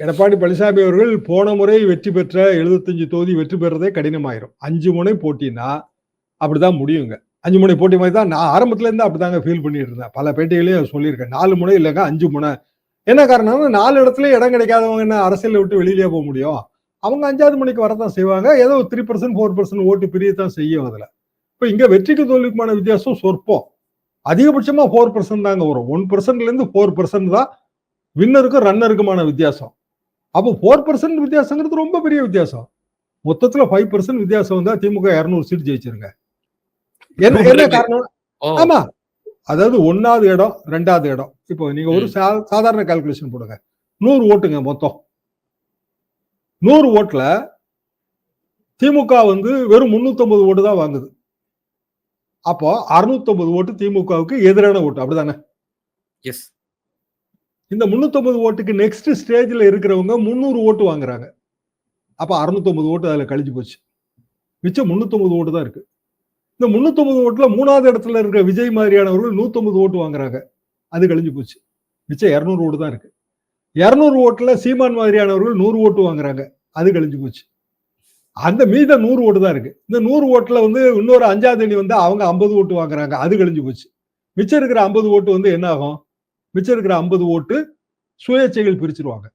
எடப்பாடி பழனிசாமி அவர்கள் போன முறை வெற்றி பெற்ற எழுபத்தஞ்சு தொகுதி வெற்றி பெறதே கடினமாயிரும். அஞ்சு முனை போட்டினா அப்படிதான் முடியுங்க. அஞ்சு முனை போட்டி மாதிரி தான் நான் ஆரம்பத்துல இருந்து அப்படிதாங்க ஃபீல் பண்ணிட்டு இருந்தேன். பல பேட்டிகளையும் சொல்லியிருக்கேன். நாலு முனை இல்லைங்க அஞ்சு முனை. என்ன காரணம்னா நாலு இடத்துல இடம் கிடைக்காதவங்க என்ன அரசியலை விட்டு வெளியிலேயே போக முடியும்? அவங்க அஞ்சாவது மணிக்கு வரதான் செய்வாங்க. ஏதோ த்ரீ பர்சன்ட் ஃபோர் பர்சன்ட் ஓட்டு பிரியத்தான் செய்யும் அதுல. இப்போ இங்க வெற்றிக்கு தோல்விக்குமான வித்தியாசம் சொற்பம். அதிகபட்சமா ஃபோர் பர்சன்ட் தாங்க வரும். ஒன் பர்சன்ட்ல இருந்து ஃபோர் பர்சன்ட் தான் வின்னருக்கும் ரன்னருக்குமான வித்தியாசம். அப்போ ஃபோர் பர்சன்ட் வித்தியாசங்கிறது ரொம்ப பெரிய வித்தியாசம். மொத்தத்துல ஃபைவ் பர்சன்ட் வித்தியாசம் வந்தா திமுக இருநூறு சீட் ஜெயிச்சிருங்க. என்ன என்ன காரணம்? ஆமா. அதாவது ஒன்னாவது இடம் ரெண்டாவது இடம். இப்போ நீங்க ஒரு சாதாரண கால்குலேஷன் போடுங்க. நூறு ஓட்டுங்க மொத்தம். நூறு ஓட்டுல திமுக வந்து வெறும் 350 ஓட்டு தான் வாங்குது. அப்போ 650 ஓட்டு திமுகவுக்கு எதிரான ஓட்டு. அப்படிதானே? எஸ் இந்த 350 ஓட்டுக்கு நெக்ஸ்ட் ஸ்டேஜ்ல இருக்கிறவங்க 300 ஓட்டு வாங்குறாங்க. அப்ப 650 ஓட்டு அதுல கழிஞ்சு போச்சு. மிச்சம் 350 ஓட்டு தான் இருக்கு. இந்த 350 ஓட்டுல மூணாவது இடத்துல இருக்கிற விஜய் மாதிரியானவர்கள் 150 ஓட்டு வாங்குறாங்க. அது கழிஞ்சு போச்சு. மிச்சம் 200 ஓட்டு தான் இருக்கு. 200 ஓட்டுல சீமான் மாதிரியானவர்கள் நூறு ஓட்டு வாங்குறாங்க. அது கழிஞ்சு போச்சு. அந்த மீத நூறு ஓட்டு தான் இருக்கு. இந்த நூறு ஓட்டுல வந்து இன்னொரு அஞ்சாவது அணி வந்து அவங்க 50 ஓட்டு வாங்குறாங்க. அது கழிஞ்சு போச்சு. மிச்சம் இருக்கிற 50 ஓட்டு வந்து என்ன ஆகும்? மிச்சம் இருக்கிற 50 ஓட்டு சுயேட்சைகள் பிரிச்சிருவாங்க.